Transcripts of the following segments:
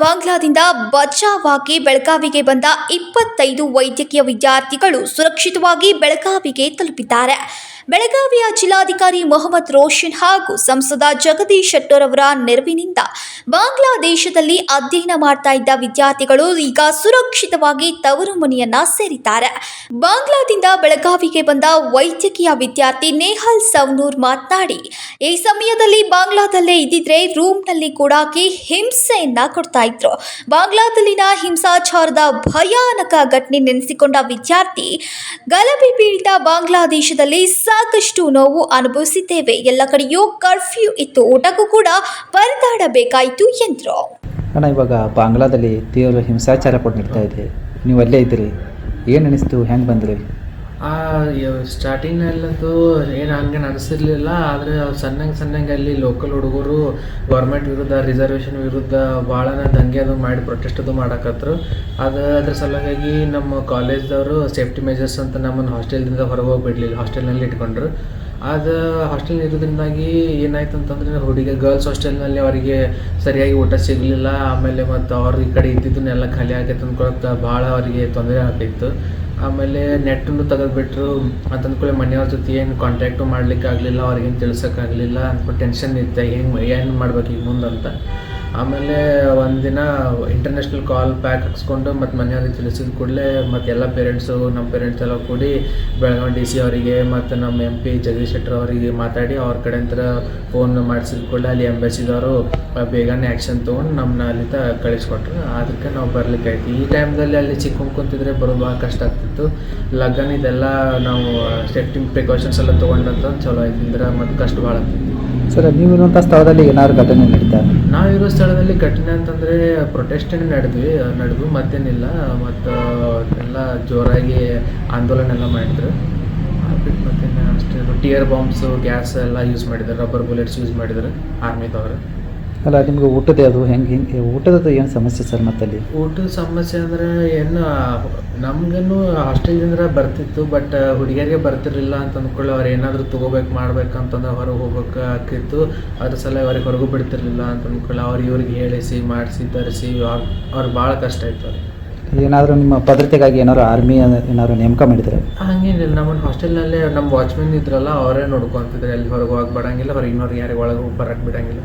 ಬಾಂಗ್ಲಾದಿಂದ ಬಚಾವಾಗಿ ಬೆಳಗಾವಿಗೆ ಬಂದ ಇಪ್ಪತ್ತೈದು ವೈದ್ಯಕೀಯ ವಿದ್ಯಾರ್ಥಿಗಳು ಸುರಕ್ಷಿತವಾಗಿ ಬೆಳಗಾವಿಗೆ ತಲುಪಿದ್ದಾರೆ. ಬೆಳಗಾವಿಯ ಜಿಲ್ಲಾಧಿಕಾರಿ ಮೊಹಮ್ಮದ್ ರೋಷನ್ ಹಾಗೂ ಸಂಸದ ಜಗದೀಶ್ ಶೆಟ್ಟರ್ ಅವರ ನೆರವಿನಿಂದ ಬಾಂಗ್ಲಾದೇಶದಲ್ಲಿ ಅಧ್ಯಯನ ಮಾಡ್ತಾ ಇದ್ದ ವಿದ್ಯಾರ್ಥಿಗಳು ಈಗ ಸುರಕ್ಷಿತವಾಗಿ ತವರು ಮನೆಯನ್ನ ಸೇರಿದ್ದಾರೆ. ಬಾಂಗ್ಲಾದಿಂದ ಬೆಳಗಾವಿಗೆ ಬಂದ ವೈದ್ಯಕೀಯ ವಿದ್ಯಾರ್ಥಿ ನೇಹಲ್ ಸವನೂರ್ ಮಾತನಾಡಿ, ಈ ಸಮಯದಲ್ಲಿ ಬಾಂಗ್ಲಾದಲ್ಲೇ ಇದ್ದಿದ್ರೆ ರೂಮ್ನಲ್ಲಿ ಕೂಡ ಹಿಂಸೆಯನ್ನ ಕೊಡ್ತಾ ಇದ್ರು. ಬಾಂಗ್ಲಾದಲ್ಲಿನ ಹಿಂಸಾಚಾರದ ಭಯಾನಕ ಘಟನೆ ನೆನೆಸಿಕೊಂಡ ವಿದ್ಯಾರ್ಥಿ ಗಲಭೆ ಪೀಡಿತ ಬಾಂಗ್ಲಾದೇಶದಲ್ಲಿ ಸಾಕಷ್ಟು ನೋವು ಅನುಭವಿಸಿದ್ದೇವೆ. ಎಲ್ಲ ಕಡೆಯೂ ಕರ್ಫ್ಯೂ ಇತ್ತು. ಊಟಕ್ಕೂ ಕೂಡ ಪರದಾಡಬೇಕಾಯಿತು ಎಂದರು. ಅಣ್ಣ, ಇವಾಗ ಬಾಂಗ್ಲಾದಲ್ಲಿ ತೀವ್ರ ಹಿಂಸಾಚಾರ ಕೂಡ ನಡೀತಾ ಇದೆ. ನೀವು ಅಲ್ಲೇ ಇದ್ದೀರಿ. ಏನು ಅನಿಸ್ತು? ಹೆಂಗೆ ಬಂದ್ರಿ? ಸ್ಟಾರ್ಟಿಂಗ್ನಲ್ಲಂತೂ ಏನು ಹಂಗೆ ಅನಿಸಿರ್ಲಿಲ್ಲ ಆದರೆ ಸಣ್ಣಂಗೆ ಸಣ್ಣಂಗೆ ಅಲ್ಲಿ ಲೋಕಲ್ ಹುಡುಗರು ಗೌರ್ಮೆಂಟ್ ವಿರುದ್ಧ ರಿಸರ್ವೇಷನ್ ವಿರುದ್ಧ ಭಾಳ ದಂಗೆ ಅದು ಮಾಡಿ ಪ್ರೊಟೆಸ್ಟ್ ಅದು ಮಾಡಕತ್ರು. ಅದು ಅದ್ರ ಸಲುವಾಗಿ ನಮ್ಮ ಕಾಲೇಜ್ದವರು ಸೇಫ್ಟಿ ಮೆಜರ್ಸ್ ಅಂತ ನಮ್ಮನ್ನು ಹಾಸ್ಟೆಲ್ದಿಂದ ಹೊರಗೆ ಹೋಗ್ಬಿಡ್ಲಿಲ್ಲ ಹಾಸ್ಟೆಲ್ನಲ್ಲಿ ಇಟ್ಕೊಂಡ್ರು. ಅದು ಹಾಸ್ಟೆಲ್ ಇರೋದ್ರಿಂದಾಗಿ ಏನಾಯ್ತು ಅಂತಂದ್ರೆ ಹುಡುಗಿ ಗರ್ಲ್ಸ್ ಹಾಸ್ಟೆಲ್ನಲ್ಲಿ ಅವರಿಗೆ ಸರಿಯಾಗಿ ಊಟ ಸಿಗಲಿಲ್ಲ. ಆಮೇಲೆ ಮತ್ತು ಅವ್ರ ಈ ಕಡೆ ಇದ್ದಿದ್ದನ್ನೆಲ್ಲ ಖಾಲಿ ಆಗೈತೆ ಅಂದ್ಕೊಳಕ್ಕೆ ಭಾಳ ಅವರಿಗೆ ತೊಂದರೆ ಆಗ್ತಿತ್ತು. ಆಮೇಲೆ ನೆಟ್ಟನ್ನು ತೆಗೆದುಬಿಟ್ರು. ಅಂತಂದ್ಕೊಳ್ಳಿ ಮನೆಯವ್ರ ಜೊತೆ ಏನು ಕಾಂಟ್ಯಾಕ್ಟು ಮಾಡ್ಲಿಕ್ಕೆ ಆಗಲಿಲ್ಲ ಅವ್ರಿಗೇನು ತಿಳ್ಸೋಕ್ಕಾಗಲಿಲ್ಲ. ಅಂದ್ಕೊಂಡು ಟೆನ್ಷನ್ ಇತ್ತು. ಹೆಂಗೆ ಏನು ಮಾಡ್ಬೇಕು ಈಗ ಮುಂದಂತ? ಆಮೇಲೆ ಒಂದಿನ ಇಂಟರ್ನ್ಯಾಷನಲ್ ಕಾಲ್ ಪ್ಯಾಕ್ ಹಾಕ್ಸ್ಕೊಂಡು ಮತ್ತು ಮನೆಯವ್ರಿಗೆ ತಿಳಿಸಿದ ಕೂಡಲೇ ಮತ್ತು ಎಲ್ಲ ಪೇರೆಂಟ್ಸು ನಮ್ಮ ಪೇರೆಂಟ್ಸ್ ಎಲ್ಲ ಕೂಡಿ ಬೆಳಗಾವಿ ಡಿ ಸಿ ಅವರಿಗೆ ಮತ್ತು ನಮ್ಮ ಎಂ ಪಿ ಜಗದೀಶ್ ಶೆಟ್ಟರ್ ಅವರಿಗೆ ಮಾತಾಡಿ ಅವ್ರ ಕಡೆಯಿಂದ ಫೋನ್ ಮಾಡಿಸಿದ ಕೂಡಲೇ ಅಲ್ಲಿ ಎಂಬಸಿದವರು ಬೇಗನೆ ಆ್ಯಕ್ಷನ್ ತೊಗೊಂಡು ನಮ್ಮನ್ನ ಅಲ್ಲಿಂದ ಕಳಿಸ್ಕೊಟ್ರು. ಅದಕ್ಕೆ ನಾವು ಬರ್ಲಿಕ್ಕೆ ಆಯ್ತು. ಈ ಟೈಮ್ದಲ್ಲಿ ಅಲ್ಲಿ ಚಿಕ್ಕ ಕುಂತಿದ್ರೆ ಬರೋದು ಭಾಳ ಕಷ್ಟ ಆಗ್ತಿತ್ತು. ಲಗ್ನ ಇದೆಲ್ಲ ನಾವು ಸೇಫ್ಟಿ ಪ್ರಿಕಾಷನ್ಸ್ ಎಲ್ಲ ತೊಗೊಂಡಂತ ಚಲೋ ಆಯ್ತು. ಅಂದ್ರೆ ಮತ್ತು ಕಷ್ಟ ಭಾಳ ಆಗ್ತಿತ್ತು. ಸರ್ ನೀವಿರುವಂಥ ಸ್ಥಳದಲ್ಲಿ ಏನಾದ್ರು ಘಟನೆ ನಡೀತಾ ನಾವಿರೋ ಸ್ಥಳದಲ್ಲಿ ಘಟನೆ ಅಂತಂದರೆ ಪ್ರೊಟೆಸ್ಟೇ ನಡೆದ್ವಿ ನಡೆದು ಮತ್ತೇನಿಲ್ಲ. ಮತ್ತು, ಎಲ್ಲ ಜೋರಾಗಿ ಆಂದೋಲನ ಎಲ್ಲ ಮಾಡಿದ್ರು. ಬಿಟ್ಟು ಮತ್ತೇನು ಅಷ್ಟೇ. ಟಿಯರ್ ಬಾಂಬ್ಸು ಗ್ಯಾಸ್ ಎಲ್ಲ ಯೂಸ್ ಮಾಡಿದ್ರು ರಬ್ಬರ್ ಬುಲೆಟ್ಸ್ ಯೂಸ್ ಮಾಡಿದ್ರು ಆರ್ಮಿದವರು ಅಲ್ಲ ನಿಮ್ಗೆ ಊಟದ ಅದು ಹೆಂಗೆ ಹಿಂಗೆ ಊಟದ ಏನು ಸಮಸ್ಯೆ ಸರ್ ಮತ್ತಲ್ಲಿ? ಊಟದ ಸಮಸ್ಯೆ ಅಂದ್ರೆ ಏನು ನಮ್ಗೇನು ಹಾಸ್ಟೆಲಿಂದ ಬರ್ತಿತ್ತು ಬಟ್ ಹುಡುಗಿಯರಿಗೆ ಬರ್ತಿರ್ಲಿಲ್ಲ ಅಂತ ಅಂದ್ಕೊಳ್ಳಿ ಅವ್ರು ಏನಾದರೂ ತೊಗೋಬೇಕು ಮಾಡ್ಬೇಕಂತಂದ್ರೆ ಹೊರಗೆ ಹೋಗ್ಬೇಕು ಆಗ್ತಿತ್ತು. ಅದ್ರ ಸಲ ಅವ್ರಿಗೆ ಹೊರಗೂ ಬಿಡ್ತಿರ್ಲಿಲ್ಲ ಅಂತ ಅಂದ್ಕೊಳ್ಳಿ ಅವ್ರು ಇವ್ರಿಗೆ ಹೇಳಿಸಿ ಮಾಡಿಸಿ ತರಿಸಿ ಅವ್ರು ಅವ್ರಿಗೆ ಭಾಳ ಕಷ್ಟ ಆಯ್ತು ಅವ್ರಿಗೆ. ಏನಾದರೂ ನಿಮ್ಮ ಭದ್ರತೆಗಾಗಿ ಏನಾದ್ರು ಆರ್ಮಿ ಏನಾದ್ರು ನೇಮಕ ಮಾಡಿದ್ರೆ? ಹಂಗೇನಿಲ್ಲ ನಮ್ಮ ಹಾಸ್ಟೆಲ್ನಲ್ಲೇ ನಮ್ಮ ವಾಚ್ಮೆನ್ ಇದ್ರಲ್ಲ ಅವರೇ ನೋಡ್ಕೊಂತಿದ್ರು ಅಲ್ಲಿ ಹೊರಗೆ ಹೋಗಿ ಬಿಡಂಗಿಲ್ಲ ಹೊರಗಿನವ್ರು ಯಾರಿಗೆ ಒಳಗೆ ಬರಕ್ಕೆ ಬಿಡಂಗಿಲ್ಲ.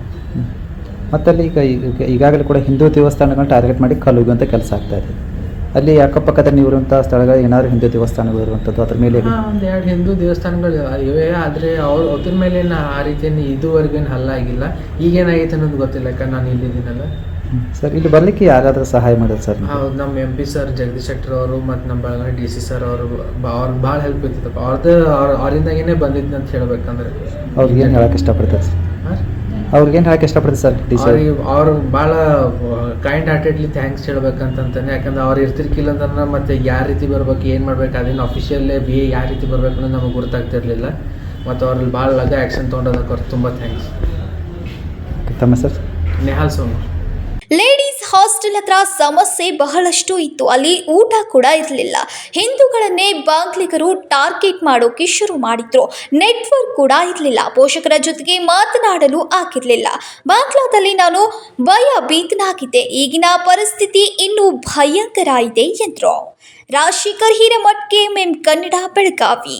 ಮತ್ತಲ್ಲಿ ಈಗ ಈಗ- ಈಗಾಗಲೇ ಕೂಡ ಹಿಂದೂ ದೇವಸ್ಥಾನಗಳನ್ನ ಟಾರ್ಗೆಟ್ ಮಾಡಿ ಕಲುಗುವಂಥ ಕೆಲಸ ಆಗ್ತಾ ಇದೆ. ಅಲ್ಲಿ ಅಕ್ಕಪಕ್ಕದಲ್ಲಿ ಇರುವಂಥ ಸ್ಥಳಗಳು ಏನಾದ್ರು ಹಿಂದೂ ದೇವಸ್ಥಾನಗಳು ಇರುವಂಥದ್ದು ಅದ್ರ ಮೇಲೆ ಒಂದು ಎರಡು ಹಿಂದೂ ದೇವಸ್ಥಾನಗಳು ಇವೆ. ಆದರೆ ಅವ್ರು ಅದ್ರ ಮೇಲೆ ಆ ರೀತಿಯನ್ನು ಇದುವರೆಗೇನು ಹಲ್ಲ ಆಗಿಲ್ಲ. ಈಗೇನಾಗೈತೆ ಅನ್ನೋದು ಗೊತ್ತಿಲ್ಲ ಯಾಕಂದ್ರೆ ನಾನು ಇಲ್ಲಿದ್ದೀನಲ್ಲ. ಸರ್ ಇಲ್ಲಿ ಬರಲಿಕ್ಕೆ ಯಾರಾದರೂ ಸಹಾಯ ಮಾಡೋದು ಸರ್ ಹೌದು ನಮ್ಮ M P sir Jagadish Shettar ಅವರು ಮತ್ತು ನಮ್ಮ ಬೆಳಗಾವಿ ಡಿ ಸಿ ಸರ್ ಅವರು ಅವ್ರಿಗೆ ಭಾಳ ಹೆಲ್ಪ್ ಇರ್ತದಪ್ಪ ಅವ್ರದ್ದು ಅವ್ರ ಅವರಿಂದಾಗೇನೆ ಬಂದಿದ್ದು ಅಂತ ಹೇಳ್ಬೇಕಂದ್ರೆ. ಅವ್ರಿಗೆ ಏನು ಹೇಳಕ್ಕೆ ಇಷ್ಟಪಡ್ತಾರೆ ಸರ್? ಹಾ? ಅವ್ರಿಗೆ ಏನು ಹೇಳಕ್ಕೆ ಇಷ್ಟಪಡ್ತೀವಿ ಸರ್ ಟೀಚರ್? ಅವ್ರಿಗೆ ಅವ್ರು ಭಾಳ ಕೈಂಡ್ ಹಾರ್ಟೆಡ್ಲಿ ಥ್ಯಾಂಕ್ಸ್ ಹೇಳ್ಬೇಕಂತಂತಾನೆ ಯಾಕಂದ್ರೆ ಅವ್ರು ಇರ್ತಿರ್ಕಿಲ್ಲ ಅಂತಂದ್ರೆ ಮತ್ತೆ ಯಾವ ರೀತಿ ಬರ್ಬೇಕು ಏನು ಮಾಡ್ಬೇಕು ಅದೇನು ಅಫಿಷಿಯಲ್ಲೇ ಬಿ ಎ ಯಾವ ರೀತಿ ಬರ್ಬೇಕು ಅನ್ನೋದು ನಮಗೆ ಗೊತ್ತಾಗ್ತಿರ್ಲಿಲ್ಲ ಮತ್ತು ಅವ್ರಲ್ಲಿ ಭಾಳ ಲಗ ಆ್ಯಕ್ಷನ್ ತೊಗೊಂಡೋದಕ್ಕೆ ಅವ್ರಿಗೆ ತುಂಬ ಥ್ಯಾಂಕ್ಸ್ ತಮ್ಮ sir? Nehal Sonu ladies hostel ಹತ್ರ ಸಮಸ್ಯೆ ಬಹಳಷ್ಟು ಇತ್ತು. ಅಲ್ಲಿ ಊಟ ಕೂಡ ಇರಲಿಲ್ಲ. ಹಿಂದೂಗಳನ್ನೇ ಬಾಂಗ್ಲಿಗರು ಟಾರ್ಗೆಟ್ ಮಾಡೋಕೆ ಶುರು ಮಾಡಿದ್ರು. ನೆಟ್ವರ್ಕ್ ಕೂಡ ಇರಲಿಲ್ಲ. ಪೋಷಕರ ಜೊತೆಗೆ ಮಾತನಾಡಲು ಆಗಿರಲಿಲ್ಲ ಬಾಂಗ್ಲಾದಲ್ಲಿ ನಾನು ಭಯ ಬೀತನಾಗಿದ್ದೆ ಈಗಿನ ಪರಿಸ್ಥಿತಿ ಇನ್ನೂ ಭಯಂಕರ ಇದೆ ಎಂದರು. ರಾಜಶೇಖರ್ ಹಿರೇಮಠ್ ಕೆಎಂಎಂ ಕನ್ನಡ ಬೆಳಗಾವಿ.